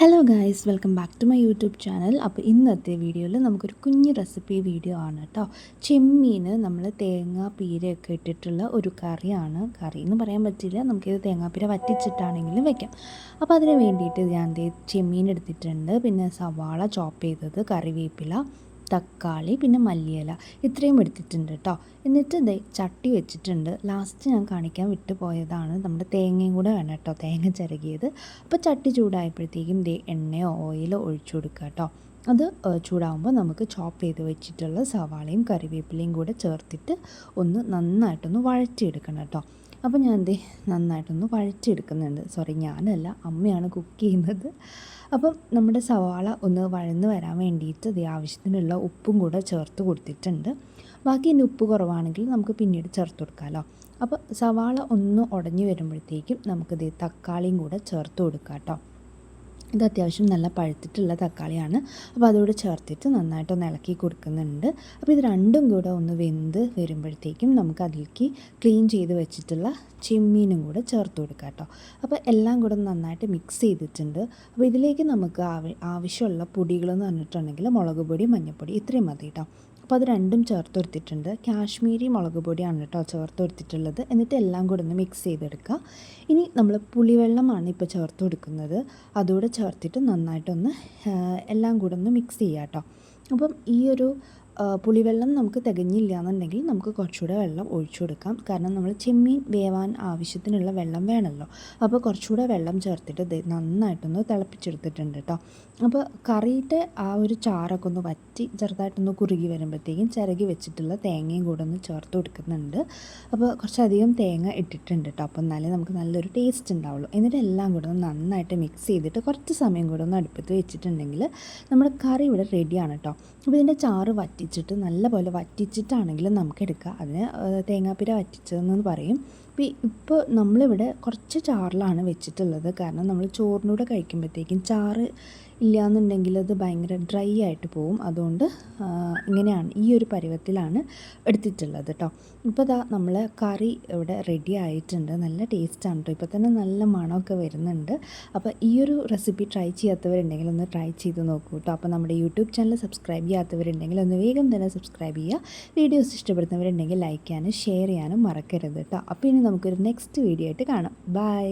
Hello guys welcome back to my YouTube channel അപ്പോൾ ഇന്നത്തെ വീഡിയോയിൽ നമുക്കൊരു കുഞ്ഞ് റെസിപ്പി വീഡിയോ ആണ് കേട്ടോ ചെമ്മീൻ നമ്മൾ തേങ്ങ പീരയൊക്കെ ഇട്ടിട്ടുള്ള ഒരു കറിയാണ്. കറി എന്ന് പറയാൻ പറ്റില്ല. നമുക്കിത് തേങ്ങാപ്പീര വറ്റിച്ചിട്ടാണെങ്കിലും വെക്കാം. അപ്പോൾ അതിന് വേണ്ടിയിട്ട് ഞാൻ ചെമ്മീൻ എടുത്തിട്ടുണ്ട്. പിന്നെ സവാള ചോപ്പ് ചെയ്തത് കറിവേപ്പില. തക്കാളി പിന്നെ മല്ലിയില ഇത്രയും എടുത്തിട്ടുണ്ട് കേട്ടോ. എന്നിട്ട് ഇതേ ചട്ടി വെച്ചിട്ടുണ്ട്. ലാസ്റ്റ് ഞാൻ കാണിക്കാൻ വിട്ടു പോയതാണ്. നമ്മുടെ തേങ്ങയും കൂടെ വേണം കേട്ടോ. തേങ്ങ ചിരകിയത് അപ്പോൾ ചട്ടി ചൂടായപ്പോഴത്തേക്കും ദേ എണ്ണയോ ഓയിലോ ഒഴിച്ചു കൊടുക്കുക കേട്ടോ. അത് ചൂടാകുമ്പോൾ നമുക്ക് ചോപ്പ് ചെയ്ത് വെച്ചിട്ടുള്ള സവാളയും കറിവേപ്പിലയും കൂടെ ചേർത്തിട്ട് ഒന്ന് നന്നായിട്ടൊന്ന് വഴറ്റിയെടുക്കണം കേട്ടോ. അപ്പോൾ ഞാൻ എന്തേ നന്നായിട്ടൊന്ന് വഴറ്റിയെടുക്കുന്നുണ്ട്. സോറി ഞാനല്ല അമ്മയാണ് കുക്ക് ചെയ്യുന്നത്. അപ്പം നമ്മുടെ സവാള ഒന്ന് വഴന്ന് വരാൻ വേണ്ടിയിട്ട് ഇത് ആവശ്യത്തിനുള്ള ഉപ്പും കൂടെ ചേർത്ത് കൊടുത്തിട്ടുണ്ട്. ബാക്കി ഇനി ഉപ്പ് കുറവാണെങ്കിൽ നമുക്ക് പിന്നീട് ചേർത്ത് കൊടുക്കാമല്ലോ അപ്പോൾ സവാള ഒന്ന് ഉടഞ്ഞു വരുമ്പോഴത്തേക്കും നമുക്കിത് തക്കാളിയും കൂടെ ചേർത്ത് കൊടുക്കാം കേട്ടോ ഇത് അത്യാവശ്യം നല്ല പഴുത്തിട്ടുള്ള തക്കാളിയാണ്. അപ്പോൾ അതോട് ചേർത്തിട്ട് നന്നായിട്ടൊന്ന് ഇളക്കി കൊടുക്കുന്നുണ്ട്. അപ്പോൾ ഇത് രണ്ടും കൂടെ ഒന്ന് വെന്ത് വരുമ്പോഴത്തേക്കും നമുക്ക് അതിലേക്ക് ക്ലീൻ ചെയ്ത് വെച്ചിട്ടുള്ള ചെമ്മീനും കൂടെ ചേർത്ത് കൊടുക്കാം കേട്ടോ. അപ്പോൾ എല്ലാം കൂടെ നന്നായിട്ട് മിക്സ് ചെയ്തിട്ടുണ്ട്. അപ്പോൾ ഇതിലേക്ക് നമുക്ക് ആവശ്യമുള്ള പൊടികളെന്ന് പറഞ്ഞിട്ടുണ്ടെങ്കിൽ മുളക് പൊടി മഞ്ഞൾപ്പൊടി ഇത്രയും മതി കേട്ടോ. അപ്പോൾ അത് രണ്ടും ചേർത്ത് കൊടുത്തിട്ടുണ്ട്. കാശ്മീരി മുളക് പൊടിയാണ് കേട്ടോ ചേർത്ത് കൊടുത്തിട്ടുള്ളത്. എന്നിട്ട് എല്ലാം കൂടെ ഒന്ന് മിക്സ് ചെയ്തെടുക്കുക. ഇനി നമ്മൾ പുളിവെള്ളമാണ് ഇപ്പോൾ ചേർത്ത് കൊടുക്കുന്നത്. അതുകൂടെ ചേർത്തിട്ട് നന്നായിട്ടൊന്ന് എല്ലാം കൂടെ ഒന്ന് മിക്സ് ചെയ്യുക കേട്ടോ. അപ്പം ഈ ഒരു പുളിവെള്ളം നമുക്ക് തികഞ്ഞില്ല എന്നുണ്ടെങ്കിൽ നമുക്ക് കുറച്ചുകൂടെ വെള്ളം ഒഴിച്ചു കൊടുക്കാം. കാരണം നമ്മൾ ചെമ്മീൻ വേവാൻ ആവശ്യത്തിനുള്ള വെള്ളം വേണമല്ലോ. അപ്പോൾ കുറച്ചുകൂടെ വെള്ളം ചേർത്തിട്ട് നന്നായിട്ടൊന്ന് തിളപ്പിച്ചെടുത്തിട്ടുണ്ട് കേട്ടോ. അപ്പോൾ കറിയിട്ട് ആ ഒരു ചാറൊക്കെ ഒന്ന് വറ്റി ചെറുതായിട്ടൊന്ന് കുറുകി വരുമ്പോഴത്തേക്കും ചിരകി വെച്ചിട്ടുള്ള തേങ്ങയും കൂടെ ഒന്ന് ചേർത്ത് കൊടുക്കുന്നുണ്ട്. അപ്പോൾ കുറച്ചധികം തേങ്ങ ഇട്ടിട്ടുണ്ട് കേട്ടോ. അപ്പോൾ എന്നാലേ നമുക്ക് നല്ലൊരു ടേസ്റ്റ് ഉണ്ടാവുള്ളൂ. എന്നിട്ട് എല്ലാം കൂടെ ഒന്ന് നന്നായിട്ട് മിക്സ് ചെയ്തിട്ട് കുറച്ച് സമയം കൂടെ ഒന്ന് അടുപ്പത്ത് വെച്ചിട്ടുണ്ടെങ്കിൽ നമ്മുടെ കറി ഇവിടെ റെഡിയാണ് കേട്ടോ. അപ്പോൾ ഇതിന്റെ ചാറ് വറ്റി വറ്റിച്ചിട്ട് നല്ലപോലെ വറ്റിച്ചിട്ടാണെങ്കിലും നമുക്ക് എടുക്കാം അതിന് തേങ്ങാപ്പിര വറ്റിച്ചതെന്ന് പറയും. ഇപ്പോൾ നമ്മളിവിടെ കുറച്ച് ചാറിലാണ് വെച്ചിട്ടുള്ളത്. കാരണം നമ്മൾ ചോറിനൂടെ കഴിക്കുമ്പോഴത്തേക്കും ചാറ് ഇല്ലയെന്നുണ്ടെങ്കിൽ അത് ഭയങ്കര ഡ്രൈ ആയിട്ട് പോവും. അതുകൊണ്ട് ഇങ്ങനെയാണ് ഈ ഒരു പരുവത്തിലാണ് എടുത്തിട്ടുള്ളത് കേട്ടോ ഇപ്പോൾ ഇതാ നമ്മൾ കറി ഇവിടെ റെഡി ആയിട്ടുണ്ട്. നല്ല ടേസ്റ്റാണ് കേട്ടോ ഇപ്പോൾ തന്നെ നല്ല മണമൊക്കെ വരുന്നുണ്ട്. അപ്പോൾ ഈ ഒരു റെസിപ്പി ട്രൈ ചെയ്യാത്തവരുണ്ടെങ്കിൽ ഒന്ന് ട്രൈ ചെയ്ത് നോക്കൂ കേട്ടോ അപ്പോൾ നമ്മുടെ യൂട്യൂബ് ചാനൽ സബ്സ്ക്രൈബ് ചെയ്യാത്തവരുണ്ടെങ്കിൽ ഒന്ന് വേഗം തന്നെ സബ്സ്ക്രൈബ് ചെയ്യുക. വീഡിയോസ് ഇഷ്ടപ്പെടുന്നവരുണ്ടെങ്കിൽ ലൈക്ക് ചെയ്യാനും ഷെയർ ചെയ്യാനും മറക്കരുത് കേട്ടോ അപ്പോൾ ഇനി നമുക്കൊരു നെക്സ്റ്റ് വീഡിയോ ആയിട്ട് കാണാം. ബൈ